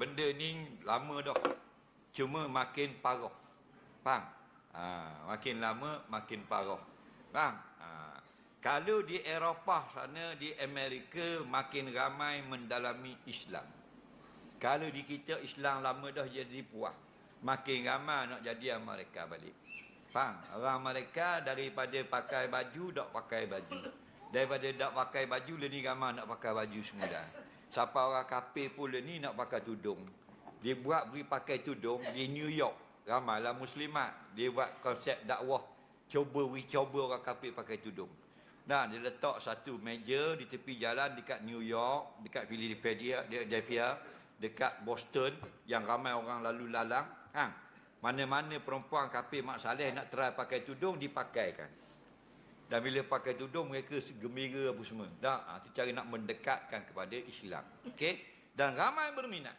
benda ni lama dah. Cuma makin parah. Faham? Ha, makin lama makin parah. Faham? Ha, kalau di Eropah sana, di Amerika makin ramai mendalami Islam. Kalau di kita Islam lama dah jadi puas. Makin ramai nak jadi Amerika balik. Faham? Orang mereka daripada pakai baju, tak pakai baju. Daripada tak pakai baju, ni ramai nak pakai baju semula. Siapa orang kafir pun ni nak pakai tudung. Dia buat beri pakai tudung di New York. Ramailah muslimat. Dia buat konsep dakwah. Cuba we cuba orang kafir pakai tudung. Nah, dia letak satu meja di tepi jalan dekat New York, dekat Philadelphia, Philadelphia, dekat Boston yang ramai orang lalu lalang. Ha? Mana-mana perempuan kafir Mak Saleh nak try pakai tudung dipakaikan. Dan bila pakai tudung mereka gembira apa semua. Tak, ha, itu cara nak mendekatkan kepada Islam. Okey? Dan ramai berminat.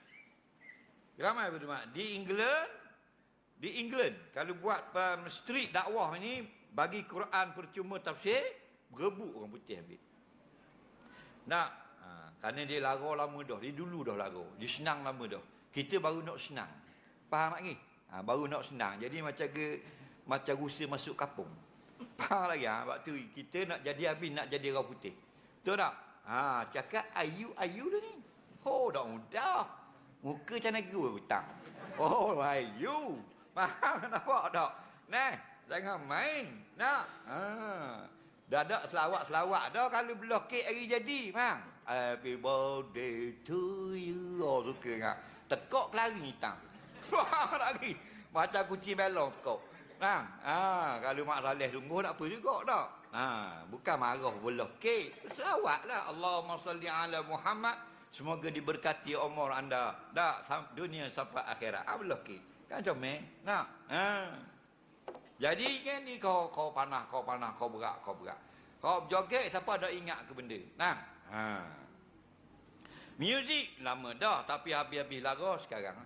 Ramai berminat. Di England, di England kalau buat um, street dakwah ni bagi Quran percuma tafsir, berebut orang putih ambil. Nak, ha, kerana dia lara lama dah. Dia dulu dah lara. Dia senang lama dah. Kita baru nak senang. Faham tak ni? Ha, baru nak senang. Jadi macam ke macam Rusia masuk kapung. Faham lagi ha? Tu kita nak jadi habis nak jadi orang putih. Betul tak? Ha, cakap ayu ayu dah ni. Oh, dah mudah. Muka macam negara hutang. Oh, ayu. Faham nampak tak? Nah, jangan main. Nak. Ha. Dah ada selawat-selawat dah kalau belah kek hari jadi, faham? Happy birthday to you. Oh, suka ngak. Tekok kelari hitam. Faham lagi? Macam kucing belong tekok. Faham? Ha, kalau Mak Saleh sungguh tak apa juga tak? Ha, bukan marah belah kek. Selawatlah. Allahumma salli ala Muhammad. Semoga diberkati umur anda. Tak, dunia sampai akhirat. Ah, belah. Kan comel? Nak? Ha. Jadi kan ni kau kau panah, kau panah, kau berat, kau berat. Kau joget siapa ada ingat ke benda? Nah. Ha. Muzik lama dah tapi habis-habis lagu sekarang.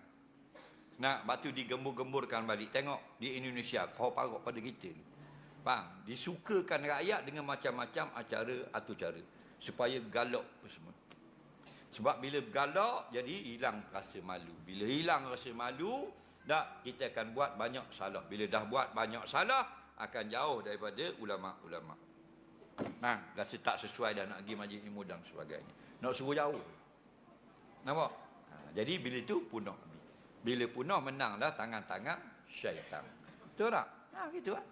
Nak batu digembur-gemburkan balik. Tengok di Indonesia kau parok pada kita. Faham? Disukakan rakyat dengan macam-macam acara atau cara supaya galak apa semua. Sebab bila galak jadi hilang rasa malu. Bila hilang rasa malu, dah kita akan buat banyak salah. Bila dah buat banyak salah, akan jauh daripada ulama-ulama. Nah, rasa tak sesuai dah nak pergi majlis ilmu dan sebagainya. Nak suruh jauh. Nampak? Ha, jadi bila itu punah. Bila punah menang dah tangan-tangan syaitan. Betul tak? Ha, gitu lah.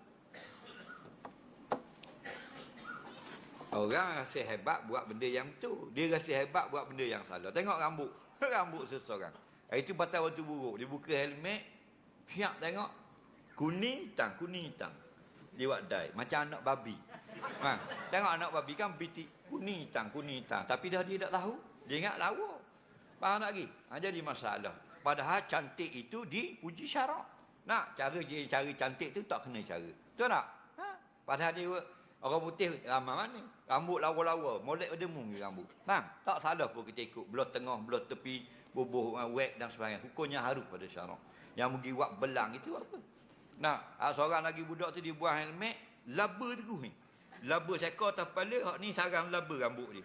Orang rasa hebat buat benda yang tu. Dia rasa hebat buat benda yang salah. Tengok rambut. rambut seseorang. Itu patah batu buruk. Dia buka helmet. Piak tengok. Kuning hitam. Kuning hitam. Dia buat dye. Macam anak babi. Ha. Tengok anak babi kan biti kuning hitam. Kuning hitam. Tapi dah dia tak tahu. Dia ingat lawa. Faham tak lagi? Ha, jadi masalah. Padahal cantik itu dipuji syarak. Nak cara dia cari cantik tu tak kena cara. Betul tak? Ha? Padahal dia orang putih ramai mana? Rambut lawa-lawa. Molek pada mu rambut. Faham? Tak salah pun kita ikut. Belah tengah, belah tepi, bubuh, uh, wet dan sebagainya. Hukumnya harus pada syarak. Yang pergi buat belang itu apa? Nah, seorang lagi budak tu dia buang helmet, laba terus ni. Laba sekor atas kepala, hak ni sarang laba rambut dia.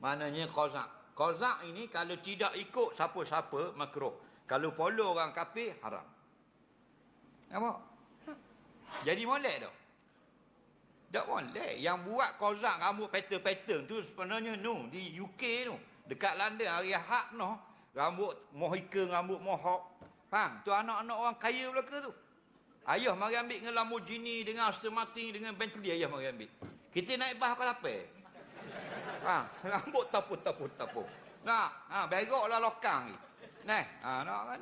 Maknanya kozak. Kozak ini kalau tidak ikut siapa-siapa makruh. Kalau follow orang kafir haram. Nampak? Jadi molek tak? Tak molek. Yang buat kozak rambut pattern-pattern tu sebenarnya no di UK tu. Dekat London hari Ahad no. Rambut mohika, rambut mohawk. Faham? Tu anak-anak orang kaya belaka tu. Ayah mari ambil dengan Lamborghini, dengan Aston Martin, dengan Bentley ayah mari ambil. Kita naik bah kau apa? Ha, rambut tapuk tapuk tapuk. Nah, ha, begoklah lokang ni. Nah, ha, nak kan?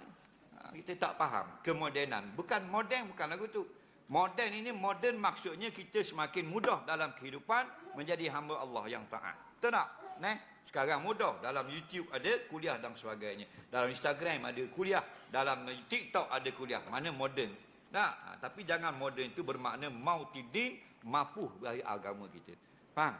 Ha, kita tak faham kemodenan. Bukan moden bukan lagu tu. Moden ini moden maksudnya kita semakin mudah dalam kehidupan menjadi hamba Allah yang taat. Betul tak? Nah, sekarang mudah dalam YouTube ada kuliah dan sebagainya. Dalam Instagram ada kuliah, dalam TikTok ada kuliah. Mana moden? Nah, ha, tapi jangan moden itu bermakna mau tidin mapuh dari agama kita. Faham?